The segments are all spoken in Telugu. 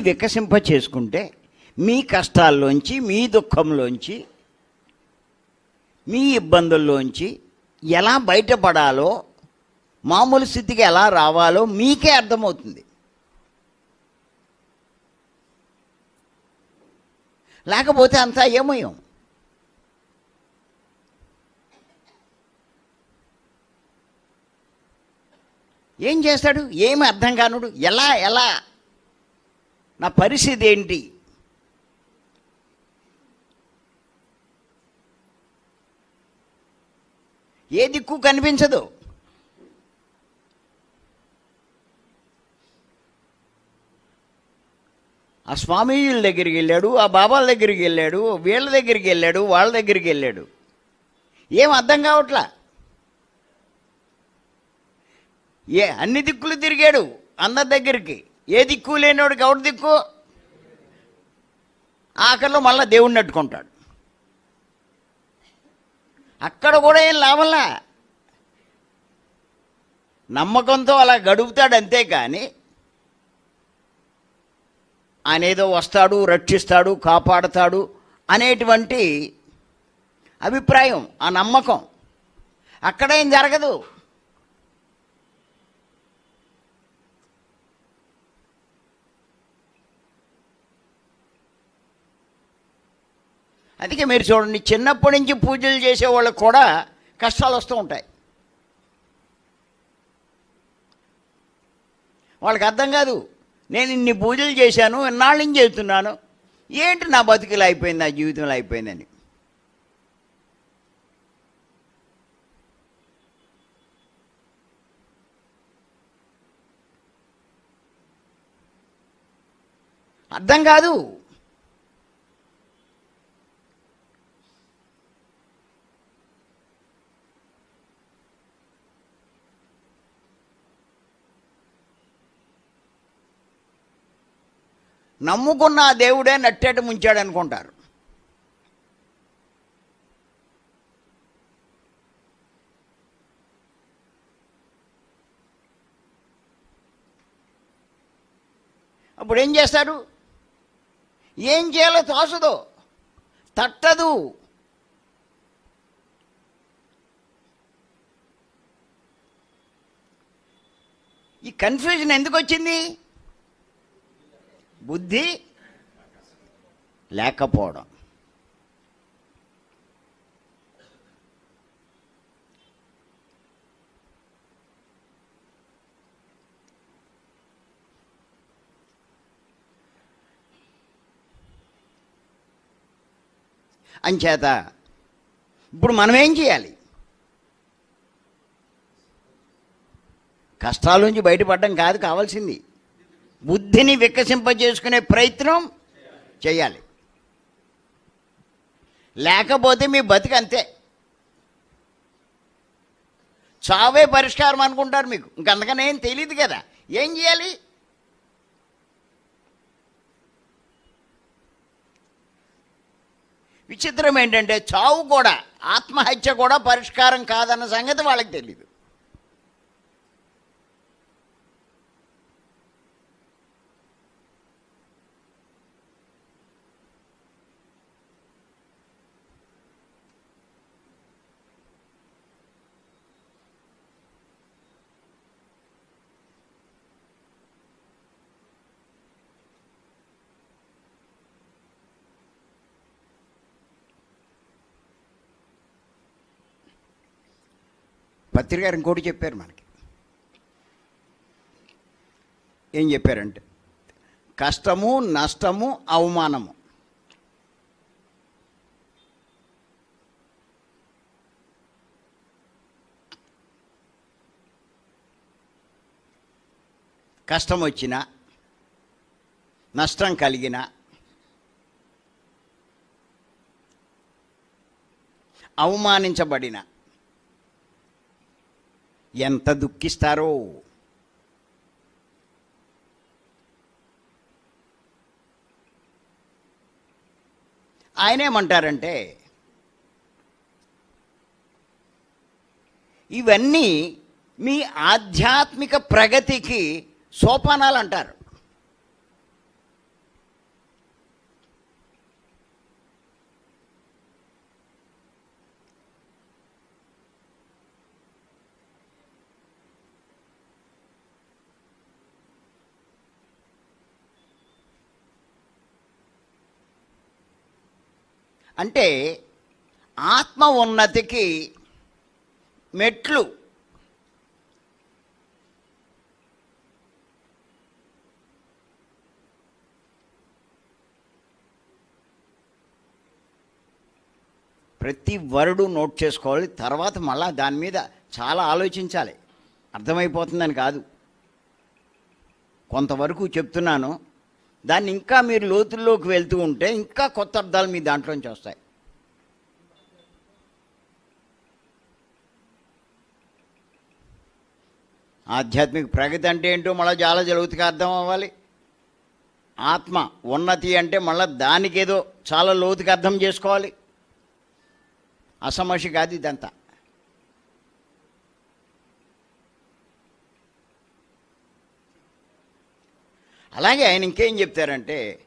వికసింప చేసుకుంటే మీ కష్టాల్లోంచి మీ దుఃఖంలోంచి మీ ఇబ్బందుల్లోంచి ఎలా బయటపడాలో మామూలు స్థితికి ఎలా రావాలో మీకే అర్థమవుతుంది. లేకపోతే అంతా ఏమయం? ఏం చేస్తాడు? ఏమి అర్థం కానుడు? ఎలా ఎలా? నా పరిస్థితి ఏంటి? ఏ దిక్కు కనిపించదు. ఆ స్వామీజీల దగ్గరికి వెళ్ళాడు ఆ బాబాల దగ్గరికి వెళ్ళాడు వీళ్ళ దగ్గరికి వెళ్ళాడు వాళ్ళ దగ్గరికి వెళ్ళాడు. ఏం అర్థం కావట్లా? ఏ అన్ని దిక్కులు తిరిగాడు అందరి దగ్గరికి. ఏ దిక్కు లేనివాడికి ఎవరి దిక్కు? ఆఖరిలో మళ్ళీ దేవుణ్ణి అట్టుకుంటాడు అక్కడ కూడా ఏం లాభంలా? నమ్మకంతో అలా గడుపుతాడు అంతే కానీ ఆయన ఏదో వస్తాడు రక్షిస్తాడు కాపాడతాడు అనేటువంటి అభిప్రాయం ఆ నమ్మకం. అక్కడేం జరగదు. అందుకే మీరు చూడండి చిన్నప్పటి నుంచి పూజలు చేసే వాళ్ళకి కూడా కష్టాలు వస్తూ ఉంటాయి. వాళ్ళకి అర్థం కాదు నేను ఇన్ని పూజలు చేశాను ఎన్నాళ్ళ నుంచి చేస్తున్నాను ఏంటి నా బతుకులు అయిపోయింది నా జీవితంలో అయిపోయిందని? అర్థం కాదు. నమ్ముకున్న ఆ దేవుడే నట్టేట ముంచాడు అనుకుంటారు. అప్పుడు ఏం చేస్తారు ఏం చేయాలో తోసదు తట్టదు. ఈ కన్ఫ్యూజన్ ఎందుకు వచ్చింది బుద్ధి లేకపోవడం. అంచేత ఇప్పుడు మనం ఏం చేయాలి? కష్టాల నుంచి బయటపడడం కాదు కావాల్సింది. బుద్ధిని వికసింపజేసుకునే ప్రయత్నం చేయాలి. లేకపోతే మీ బతికి అంతే. చావే పరిష్కారం అనుకుంటారు మీకు. ఇంకందుకని ఏం తెలియదు కదా. ఏం చేయాలి? విచిత్రం ఏంటంటే చావు కూడా ఆత్మహత్య కూడా పరిష్కారం కాదన్న సంగతి వాళ్ళకి తెలియదు పత్రిక ఇంకోటి చెప్పారు మనకి. ఏం చెప్పారంటే కష్టము నష్టము అవమానము. కష్టం వచ్చిన నష్టం కలిగిన అవమానించబడిన ఎంత దుఃఖిస్తారో. ఆయనేమంటారంటే ఇవన్నీ మీ ఆధ్యాత్మిక ప్రగతికి సోపానాలు అంటారు అంటే ఆత్మ ఉన్నతికి మెట్లు. ప్రతి వరుడు నోట్ చేసుకోవాలి తర్వాత మళ్ళా దాని మీద చాలా ఆలోచించాలి. అర్థమైపోతుందని కాదు. కొంతవరకు చెప్తున్నాను దాన్ని ఇంకా మీరు లోతుల్లోకి వెళ్తూ ఉంటే ఇంకా కొత్త అర్థాలు మీ దాంట్లోంచి వస్తాయి. ఆధ్యాత్మిక ప్రగతి అంటే ఏంటో మళ్ళీ చాలా జరుగుతుగా అర్థం అవ్వాలి. ఆత్మ ఉన్నతి అంటే మళ్ళీ దానికేదో చాలా లోతుగా అర్థం చేసుకోవాలి. అసమస్య కాదు ఇదంతా. అలాగే ఆయన ఇంకేం చెప్తారంటే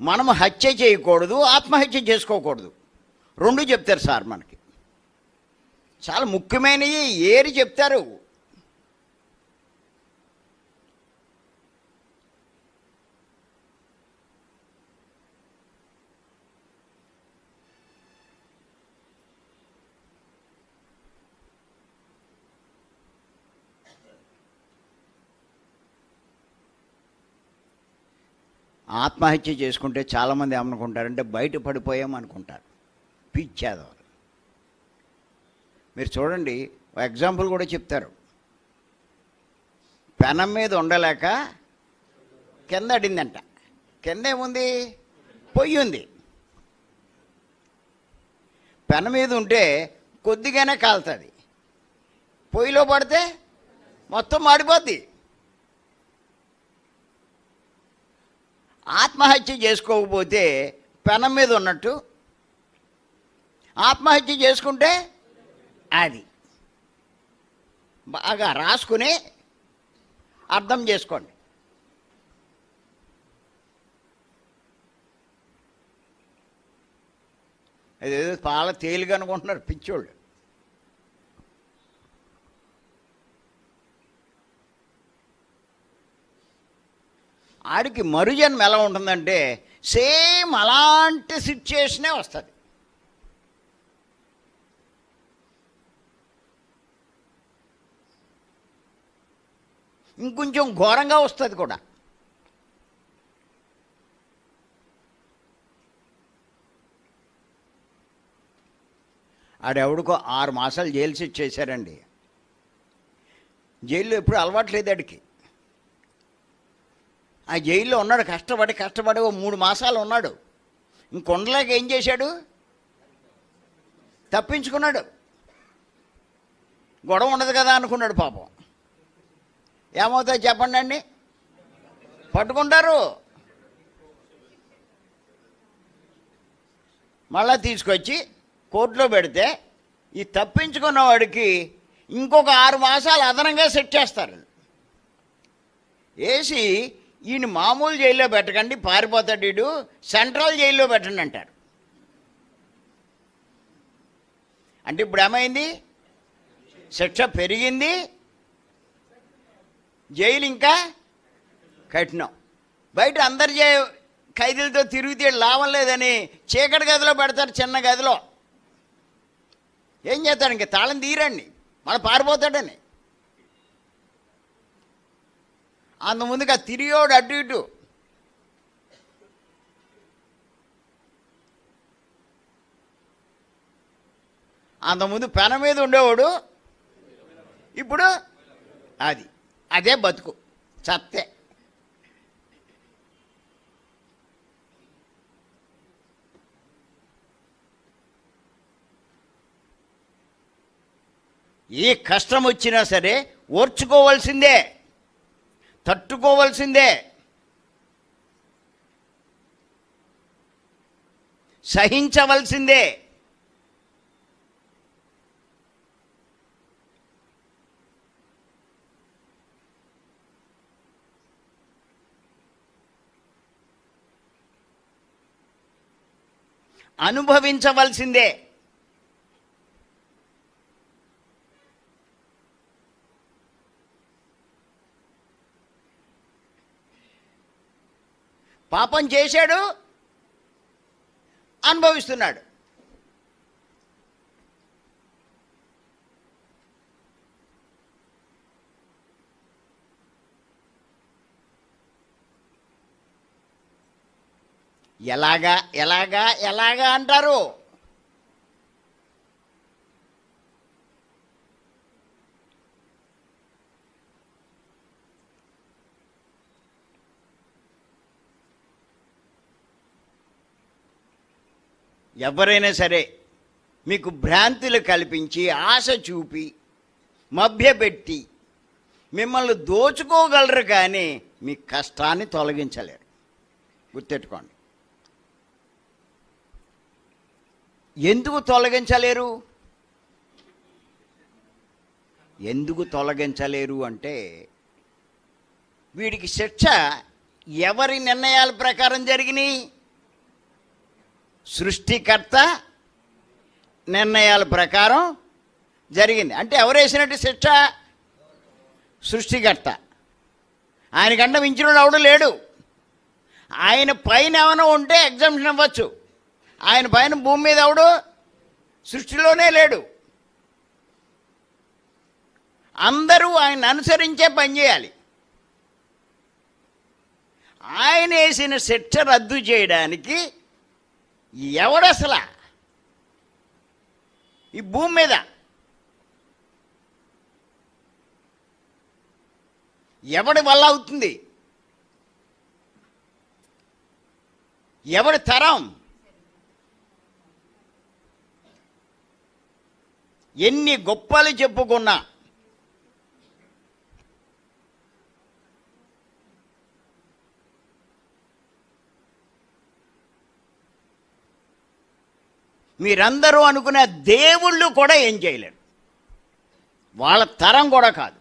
మనం హత్య చేయకూడదు ఆత్మహత్య చేసుకోకూడదు. రెండు చెప్తారు సార్ మనకి. చాలా ముఖ్యమైనవి ఏరి చెప్తారు. ఆత్మహత్య చేసుకుంటే చాలామంది ఏమనుకుంటారంటే బయట పడిపోయాం అనుకుంటారు. పిచ్చేదవారు. మీరు చూడండి ఎగ్జాంపుల్ కూడా చెప్తారు. పెనం మీద ఉండలేక కింద అడిందంట. కింద ఏముంది? పొయ్యి ఉంది. పెన మీద ఉంటే కొద్దిగానే కాలుతుంది. పొయ్యిలో పడితే మొత్తం మాడిపోద్ది. ఆత్మహత్య చేసుకోకపోతే పెనం మీద ఉన్నట్టు ఆత్మహత్య చేసుకుంటే అది. బాగా రాసుకుని అర్థం చేసుకోండి. అదేదో చాలా తేలిగా అనుకుంటున్నారు పిచ్చోళ్ళు. ఆడికి మరుజన్మ ఎలా ఉంటుందంటే సేమ్ అలాంటి సిచ్యుయేషనే వస్తుంది. ఇంకొంచెం ఘోరంగా వస్తుంది కూడా. ఆడెవడికో ఆరు మాసాలు జైలు శిక్ష చేశారండి. జైల్లో ఎప్పుడు అలవాట్లేదు ఆడికి. ఆ జైల్లో ఉన్నాడు కష్టపడి కష్టపడి ఓ మూడు మాసాలు ఉన్నాడు. ఇంకొండలేక ఏం చేశాడు? తప్పించుకున్నాడు. గొడవ ఉండదు కదా అనుకున్నాడు పాపం. ఏమవుతాయి చెప్పండి అండి? పట్టుకుంటారు. మళ్ళా తీసుకొచ్చి కోర్టులో పెడితే ఈ తప్పించుకున్న వాడికి ఇంకొక ఆరు మాసాలు అదనంగా సెట్ చేస్తారు. వేసి ఈయన మామూలు జైల్లో పెట్టకండి పారిపోతాడు వీడు. సెంట్రల్ జైల్లో పెట్టండి అంటారు. అంటే ఇప్పుడు ఏమైంది? శిక్ష పెరిగింది. జైలు ఇంకా కఠినం. బయట అందరి జై ఖైదీలతో తిరిగితే లాభం లేదని చీకటి గదిలో పెడతారు చిన్న గదిలో. ఏం చేస్తాడు ఇంకా తాళం తీరండి మళ్ళీ పారిపోతాడని. అంత ముందుగా తిరిగోడు అటు ఇటు. అంతకుముందు పెన మీద ఉండేవాడు. ఇప్పుడు అది అదే బతుకు చత్తే. ఏ కష్టం వచ్చినా సరే ఓర్చుకోవాల్సిందే. తట్టుకోవలసిందే. సహించవలసిందే. అనుభవించవలసిందే. పాపం చేశాడు అనుభవిస్తున్నాడు. ఎలాగా ఎలాగా ఎలాగా అంటారు? ఎవరైనా సరే మీకు భ్రాంతులు కల్పించి ఆశ చూపి మభ్యపెట్టి మిమ్మల్ని దోచుకోగలరు కానీ మీ కష్టాన్ని తొలగించలేరు. గుర్తెట్టుకోండి ఎందుకు తొలగించలేరు? ఎందుకు తొలగించలేరు అంటే వీడికి శిక్ష ఎవరి నిర్ణయాల ప్రకారం జరిగినాయి? సృష్టికర్త నిర్ణయాల ప్రకారం జరిగింది. అంటే ఎవరేసినట్టు శిక్ష? సృష్టికర్త. ఆయనకంటే మించినోడు ఎవడు లేడు. ఆయన పైన ఏమైనా ఉంటే ఎగ్జామ్షన్ ఇవ్వచ్చు. ఆయన పైన భూమి మీద ఎవడు సృష్టిలోనే లేడు. అందరూ ఆయన అనుసరించే పనిచేయాలి ఆయన వేసిన శిక్ష రద్దు చేయడానికి ఎవడసలా? ఈ భూమి మీద. ఎవడి వల్ల అవుతుంది? ఎవడి తరం? ఎన్ని గొప్పలు చెప్పుకున్నా మీరందరూ అనుకునే దేవుళ్ళు కూడా ఏం చేయలేరు. వాళ్ళ తరం కూడా కాదు.